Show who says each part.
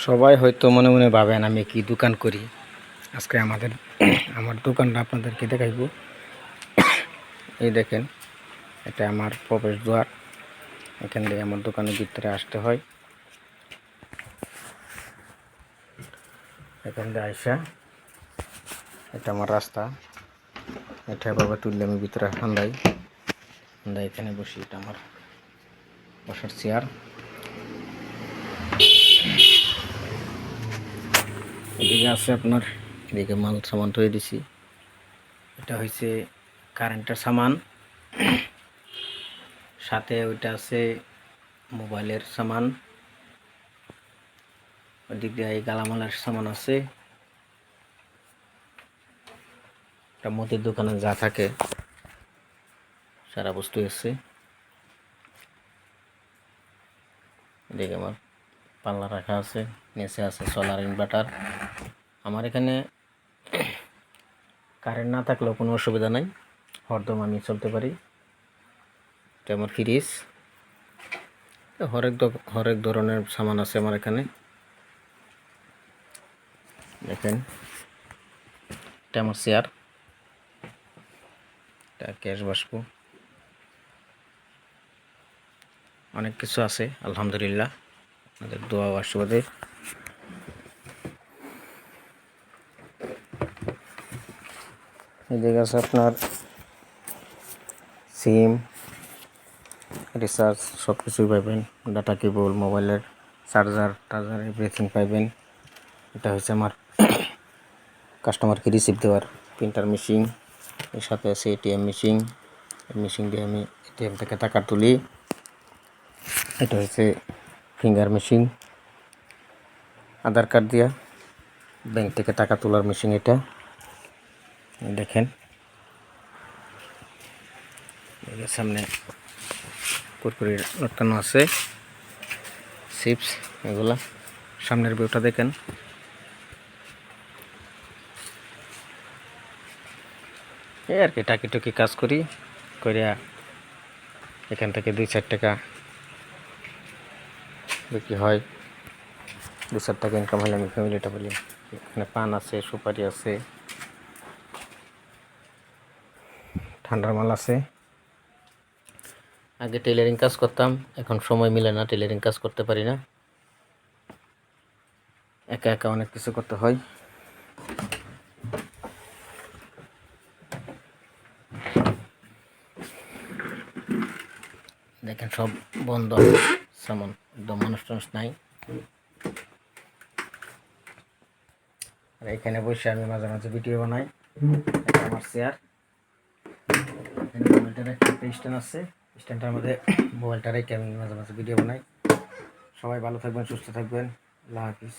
Speaker 1: সবাই হয়তো মনে মনে ভাবেন আমি কি দোকান করি। আজকে আমাদের, আমার দোকানটা আপনাদেরকে দেখাইব। এই দেখেন, এটা আমার প্রবেশ দ্বার এখান থেকে আমার দোকানের ভিতরে আসতে হয়। এখান থেকে আইসা, এটা আমার রাস্তা। এটা বাবা তুললে আমি ভিতরে হান্দাই। হান্দাই এখানে বসি, এটা আমার বসার চেয়ার এদিকে আছে আপনার, এদিকে মাল সামান তৈরি দিছি। এটা হয়েছে কারেন্টের সামান। সাথে ওইটা আছে মোবাইলের সামান। ওদিক দিয়ে এই গালামালের সামান আছে। এটা মুদির দোকানে যা থাকে, সারা বস্তু আছে। এদিকে আমার পাল্লা রাখা আছে, নিচে আছে সোলার ইনভার্টার আমার এখানে কারেন্ট না থাকলেও কোনো অসুবিধা নাই। হরদম আমি চলতে পারি। এটা আমার ফ্রিজ হরেক হরেক ধরনের সামান আছে আমার এখানে। দেখেন। এটা আমার চেয়ার এটা ক্যাশ বাস্প অনেক কিছু আছে, আলহামদুলিল্লাহ। আপনাদের দোয়া ও আশীর্বাদে। এদিকে আছে আপনার সিম, রিচার্জ সব কিছুই পাইবেন। ডাটা কেবল, মোবাইলের চার্জার, টার্জার এভরিথিং পাইবেন। এটা হচ্ছে আমার কাস্টমারকে রিসিভ দেওয়ার প্রিন্টার মেশিন এর সাথে আছে এটিএম মেশিন মেশিন দিয়ে আমি এটিএম থেকে টাকা তুলি। এটা হচ্ছে ফিঙ্গার মেশিন আধার কার্ড দিয়া ব্যাংক থেকে টাকা তোলার মেশিন এটা। দেখেন। সামনে কুরকুরি লটকানো আছে, চিপস এগুলা। সামনের ভিউটা দেখেন। এই আর কি টাকি টুকি কাজ করি করিয়া এখান থেকে দুই চার টাকা বিক্রি হয়। দু চার টাকা ইনকাম হলে আমি ফ্যামিলিটা বলি, এখানে পান আছে, সুপারি আছে। ঠান্ডার মাল আছে। আগে টেলারিং কাজ করতাম, এখন সময় মিলে না টেলারিং কাজ করতে পারি না। একা একা অনেক কিছু করতে হয়। দেখেন সব বন্ধ, সামান, একদম মানুষ টানুষ নাই। আর এখানে বসে আমি মাঝে মাঝে ভিডিও বানাই আমার চেয়ার মোবাইলটার একটা স্ট্যান্ড আছে। স্ট্যান্ডটার মধ্যে মোবাইলটা রেখে মাঝে মাঝে ভিডিও বানাই। সবাই ভালো থাকবেন, সুস্থ থাকবেন। আল্লাহ হাফিজ।